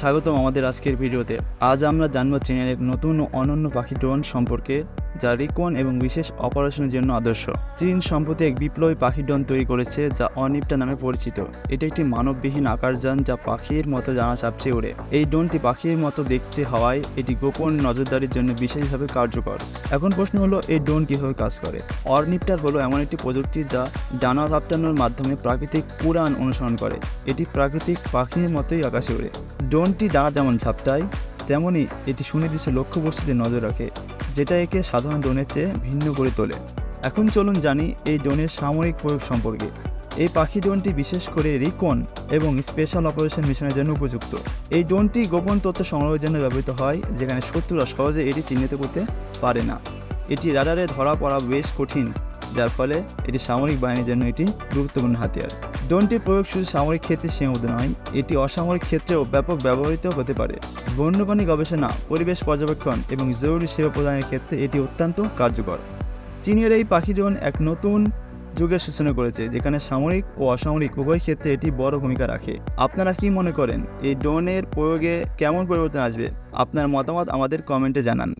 স্বাগতম আমাদের আজকের ভিডিওতে। আজ আমরা জানব চীনের এক নতুন ও অনন্য পাখি ড্রোন সম্পর্কে। যা রিকন এবং বিশেষ অপারেশনের জন্য আদর্শ। চীন সম্প্রতি এক বিপ্লবী পাখি ড্রোন তৈরি করেছে যা অনিপটা নামে পরিচিত। এটি একটি মানববিহীন আকারযান যা পাখির মতো জানা চাপছে ওড়ে এই ড্রোনটি পাখির মতো দেখতে হওয়ায় এটি গোপন নজরদারির জন্য বিশেষভাবে কার্যকর। এখন প্রশ্ন হলো, এই ড্রোন কীভাবে কাজ করে? অর্নিপ্টার হলো এমন একটি প্রযুক্তি যা ডানা ঝাপটানোর মাধ্যমে প্রাকৃতিক পুরাণ অনুসরণ করে। এটি প্রাকৃতিক পাখির মতোই আকাশে ওড়ে ড্রোনটি ডানা যেমন ঝাপটায় তেমনই এটি সুনির্দিষ্ট লক্ষ্যবস্তুতে নজর রাখে। যেটা একে সাধারণ ড্রোনের চেয়ে ভিন্ন করে তোলে। এখন চলুন জানি এই ড্রোনের সামরিক প্রয়োগ সম্পর্কে। এই পাখি ড্রোনটি বিশেষ করে রিকন এবং স্পেশাল অপারেশন মিশনের জন্য উপযুক্ত। এই ড্রোনটি গোপন তথ্য সংগ্রহের জন্য ব্যবহৃত হয়, যেখানে শত্রুরা সহজে এটি চিহ্নিত করতে পারে না। এটি রাডারে ধরা পড়া বেশ কঠিন। যার ফলে এটি সামরিক বাহিনীর জন্য এটি গুরুত্বপূর্ণ হাতিয়ার। ড্রোনটির প্রয়োগ শুধু সামরিক ক্ষেত্রে সীমাবদ্ধ নয়, এটি অসামরিক ক্ষেত্রেও ব্যাপক ব্যবহৃত হতে পারে। বন্যপ্রাণী গবেষণা, পরিবেশ পর্যবেক্ষণ এবং জরুরি সেবা প্রদানের ক্ষেত্রে এটি অত্যন্ত কার্যকর। চীনের এই পাখি ড্রোন এক নতুন যুগের সূচনা করেছে, যেখানে সামরিক ও অসামরিক উভয় ক্ষেত্রে এটি বড় ভূমিকা রাখে। আপনারা কি মনে করেন, এই ড্রোনের প্রয়োগে কেমন পরিবর্তন আসবে? আপনার মতামত আমাদের কমেন্টে জানান।